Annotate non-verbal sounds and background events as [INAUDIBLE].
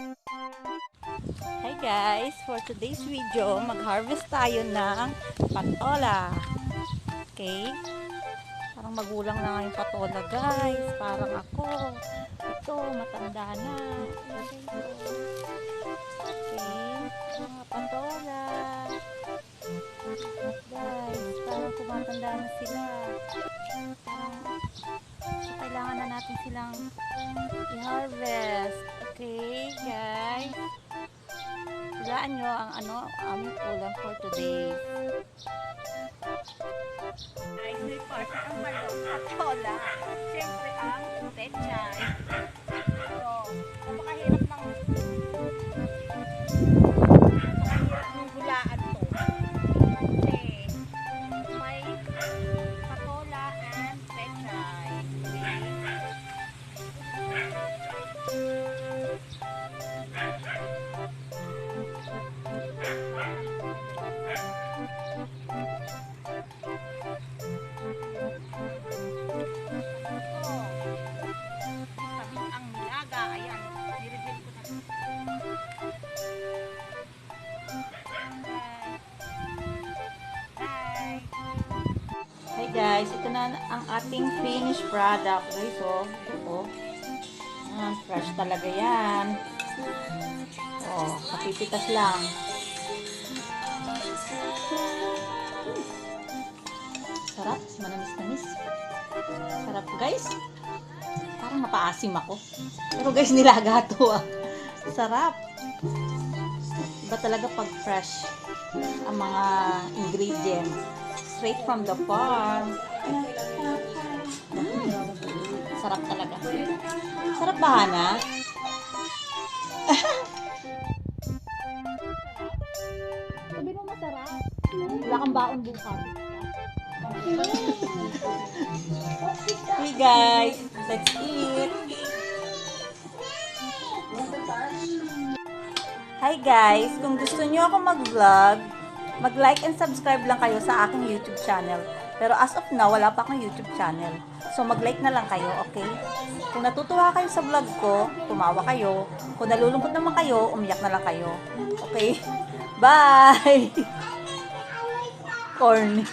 Hi guys! For today's video, mag-harvest tayo ng patola. Okay? Parang magulang na yung patola guys. Parang ako. Ito, matanda na. Okay? Mga patola. Guys, parang tumatanda na sila. Parang so, kailangan na natin silang i-harvest. Hulaan nyo ang ano, aming ulam for today. Guys, may part ang balong patola. Siyempre ang pechay. Guys, ito na ang ating finished product. Guys, oh. Po. Ah, fresh talaga yan. Oh, kapipitas lang. Sarap, manamis-namis. Sarap guys. Parang napaasim ako. Pero guys, nilaga to ah. Sarap. Iba talaga pag fresh ang mga ingredients. Straight from the farm. Mm. Sarap talaga. Sarap ba, Hana? [LAUGHS] Sabi mo masarap. Wala kang baon bukas. Hey guys, let's eat. Hi guys, kung gusto niyo ako mag-vlog, mag-like and subscribe lang kayo sa aking YouTube channel. Pero as of now, wala pa akong YouTube channel. So mag-like na lang kayo, okay? Kung natutuwa kayo sa vlog ko, tumawa kayo. Kung nalulungkot naman kayo, umiyak na lang kayo. Okay? [LAUGHS] Bye! [LAUGHS] Corny.